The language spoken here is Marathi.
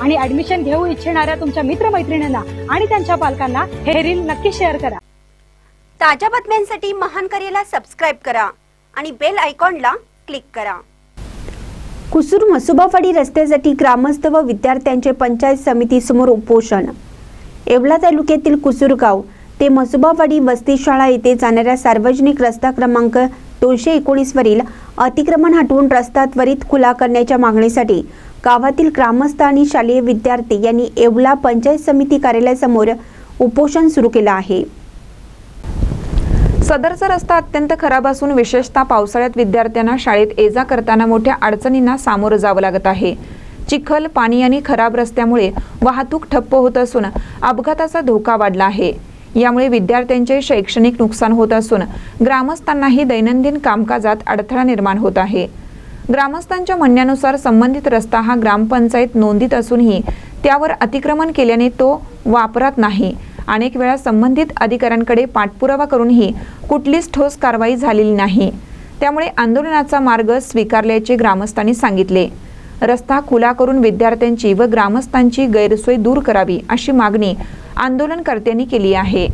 आणि ऍडमिशन घेऊ इच्छिणाऱ्या तुमच्या मित्रमैत्रिणींना आणि त्यांच्या पालकांना हे रील नक्की शेअर करा. ताज्या बातम्यांसाठी महान करेला सबस्क्राईब करा आणि बेल आयकॉनला क्लिक करा. कुसूर मसुबावाडी रस्त्यासाठी ग्रामस्थ व विद्यार्थ्यांचे पंचायत समितीसमोर उपोषण. येवला तालुक्यातील कुसूर गाव ते मसुबावाडी वस्ती शाळा येथे जाणाऱ्या सार्वजनिक रस्ता क्रमांक दोनशे एकोणीसवरील अतिक्रमण हटवून रस्ता त्वरित खुला करण्याच्या मागणीसाठी गावातील ग्रामस्थ आणि शालेय विद्यार्थी यांनी येवला पंचायत समिती कार्यालयासमोर उपोषण सुरू केलं आहे. सदरचा रस्ता अत्यंत खराब असून विशेषतः पावसाळ्यात विद्यार्थ्यांना शाळेत ये जा करताना मोठ्या अडचणींना सामोरं जावं लागत आहे. चिखल पाणी आणि खराब रस्त्यामुळे वाहतूक ठप्प होत असून अपघाताचा धोका वाढला आहे. यामुळे विद्यार्थ्यांचे शैक्षणिक नुकसान होत असून ग्रामस्थांनाही दैनंदिन कामकाजात अडथळा निर्माण होत आहे. ग्रामस्थांच्या म्हणण्यानुसार संबंधित रस्ता हा ग्रामपंचायत नोंदीत असूनही त्यावर अतिक्रमण केल्याने तो वापरात नाही. अनेक वेळा संबंधित अधिकाऱ्यांकडे पाठपुरावा करूनही कुठलीच ठोस कारवाई झालेली नाही. त्यामुळे आंदोलनाचा मार्ग स्वीकारल्याचे ग्रामस्थांनी सांगितले. रस्ता खुला करून विद्यार्थ्यांची व ग्रामस्थांची गैरसोय दूर करावी अशी मागणी आंदोलनकर्त्यांनी केली आहे.